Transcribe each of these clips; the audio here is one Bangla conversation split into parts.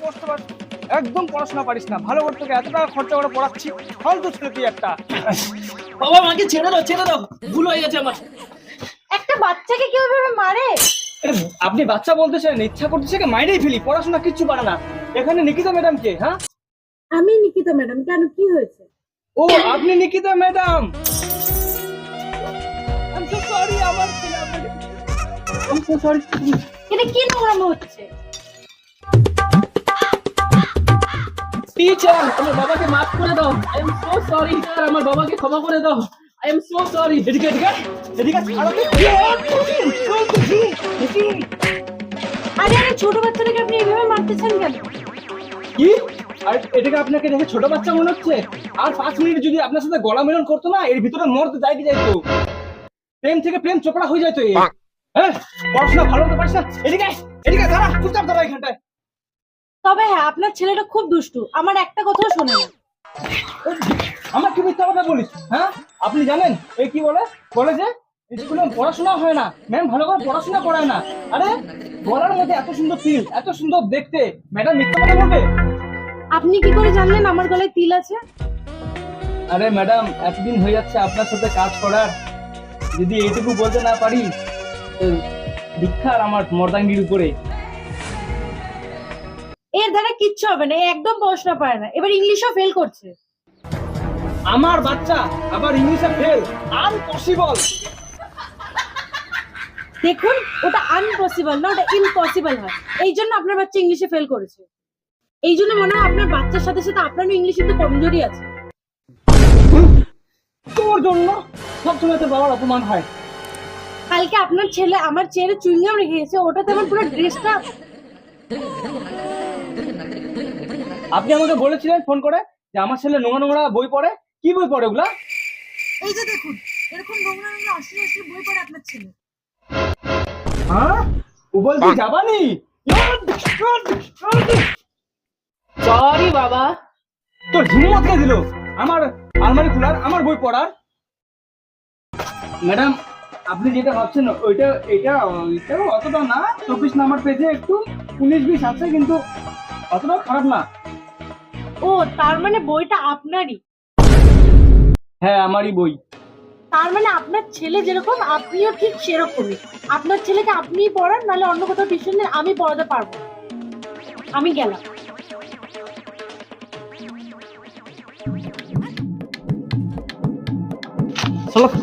বসতে পার একদম পড়াশোনা পারিস না। ভালো করে তোকে এত টাকা খরচা করে পড়াচ্ছি ফালতু ছেলে তুই একটা। বাবা আমাকে ছেড়ে দাও ছেড়ে দাও। ভুল হয়ে গেছে আমার। একটা বাচ্চাকে কেউ এভাবে মারে? আপনি বাচ্চা বলতেছেন ইচ্ছা করতেছে কি মাইরেই ফেলি পড়াশোনা কিচ্ছু পারে না। এখানে নিকিতা ম্যাডাম কে হ্যাঁ? আমি নিকিতা ম্যাডাম কেন কি হয়েছে? ও আপনি Nikita madam! I'm so sorry, আমার ছেলে আপনাকে- I'm so sorry. এটা কি নোংরামো হচ্ছে? টিচার আমার বাবাকে মাফ করে দাও। I am so sorry sir আমার বাবাকে ক্ষমা করে দাও। আই এম সো সরি এদিকে এদিকে এদিকে আরে আরে ছোট বাচ্চাটাকে আপনি এভাবে মারতেছেন কেন? কি? আর এটাকে আপনাকে দেখে ছোট বাচ্চা মনে হচ্ছে? আর পাঁচ মিনিট যদি আপনার সাথে গলা মিলন করতো না এর ভিতরে মরতে যাইতে যাইতো। প্রেম থেকে প্রেম চোপড়া হয়ে যাইতো হ্যাঁ? পড়াশোনা ভালো হতে পারিস না। এদিকে এদিকে দাঁড়া চুপচাপ দাঁড়া এখানটায়। তবে হ্যাঁ আপনার ছেলেটা খুব দুষ্টু। আমার একটা কথাও শোনে না। আমার কি মিথ্যা কথা বলিস? হ্যাঁ? আপনি জানেন? এই কি বলে? বলে যে স্কুলে পড়াশোনা হয় না। ম্যাম ভালো করে পড়াশোনা করায় না। আরে গলার মধ্যে এত সুন্দর তিল এত সুন্দর দেখতে। ম্যাডাম মিথ্যা কথা বলবে? আপনি কি করে জানলেন আমার গলায় তিল আছে? আরে ম্যাডাম এতদিন হয়ে যাচ্ছে আপনার সাথে কাজ করার। যদি এইটুকু বলতে না পারি তো দীক্ষার আমার মর্দাঙ্গির উপরে। এর দ্বারা কিচ্ছু হবে না একদম পড়াশোনা পারে না। এবার ইংলিশও ফেল করছে। আমার বাচ্চা আবার ইংলিশে ফেল আনপসিবল দেখুন ওটা আনপসিবল না ওটা ইম্পসিবল হয়। এই জন্য আপনার বাচ্চা ইংলিশে ফেল করেছে। এই জন্য মনে হয় আপনার বাচ্চার সাথে সাথে আপনারও ইংলিশে একটু কমজোরি আছে। তোর জন্য সবসময় তোর বাবার অপমান হয়। কালকে আপনার ছেলে আমার ছেলে চুইংগাম রেখে গেছে ওটাতে আমার পুরো ড্রেসটা আপনি আমাকে বলেছিলেন ফোন করে যে আমার ছেলে নোংরা নোংরা বই পড়ে। কি বই পড়ে ওগুলা? এই যে দেখুন এরকম নোংরা নোংরা অশ্লীল অশ্লীল বই পড়ে আপনার ছেলে। হ্যাঁ? ও বলছে যাবানি? সরি বাবা তোর হিম্মত কে দিল। আমার আলমারি খোলার আমার বই পড়ার। ম্যাডাম আপনি যেটা ভাবছেন ওইটা এটা এটাও অতটা না। চব্বিশ নাম্বার পেজে একটু উনিশ বিশ আছে কিন্তু অতটাও খারাপ না। ও তার মানে বইটা আপনারই? হ্যাঁ আমারই বই। তার মানে আপনার ছেলে যেরকম আপনিও ঠিক সেরকমই। আপনার ছেলেকে আপনিই পড়ান নাহলে অন্য কোথাও টিউশন আমি পড়াতে পারব। আমি গেলাম।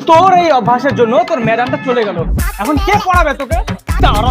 তোর এই অভ্যাসের জন্য তোর ম্যাডামটা চলে গেল। এখন কে পড়াবে তোকে? তারা